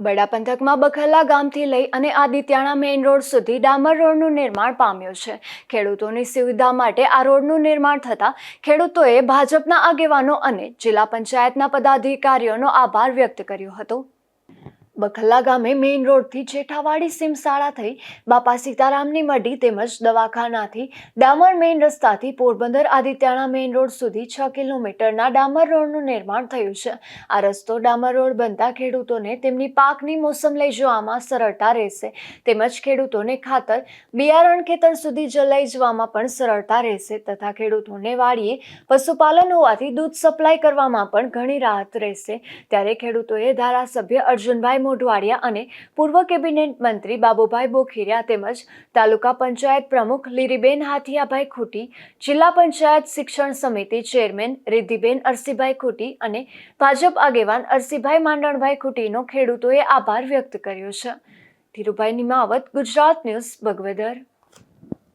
બડા પંથકમાં બખલા ગામથી લઈ અને આદિત્યાણા મેઇન રોડ સુધી ડામર રોડનું નિર્માણ પામ્યું છે. ખેડૂતોની સુવિધા માટે આ રોડનું નિર્માણ થતાં ખેડૂતોએ ભાજપના આગેવાનો અને જિલ્લા પંચાયતના પદાધિકારીઓનો આભાર વ્યક્ત કર્યો હતો. બખલ્લા ગામે મેઇન રોડથી જેઠાવાડી સીમશાળા થઈ બાપા સીતારામની મઢી તેમજ દવાખાનાથી ડામર મેઇન રસ્તાથી પોરબંદર આદિત્યાણા મેઇન રોડ સુધી છ કિલોમીટરના ડામર રોડનું નિર્માણ થયું છે. આ રસ્તો ડામર રોડ બનતા ખેડૂતોને તેમની પાકની મોસમ લઈ જવામાં સરળતા રહેશે. તેમજ ખેડૂતોને ખાતર, બિયારણ ખેતર સુધી જ લઈ જવામાં પણ સરળતા રહેશે તથા ખેડૂતોને વાડીએ પશુપાલન હોવાથી દૂધ સપ્લાય કરવામાં પણ ઘણી રાહત રહેશે. ત્યારે ખેડૂતોએ ધારાસભ્ય અર્જુનભાઈ મોઢવાડિયા અને પૂર્વ કેબિનેટ મંત્રી બાબુભાઈ બોખીરિયા તેમજ તાલુકા પંચાયત પ્રમુખ લીરીબેન હાથિયાભાઈ ખોટી, જિલ્લા પંચાયત શિક્ષણ સમિતિ ચેરમેન રિદ્ધિબેન અરસીભાઈ ખોટી અને ભાજપ આગેવાન અરસીભાઈ માંડણભાઈ ખોટીનો ખેડૂતોએ આભાર વ્યક્ત કર્યો છે. ધીરુભાઈ નિમાવત, ગુજરાત ન્યૂઝ, બગવેદર.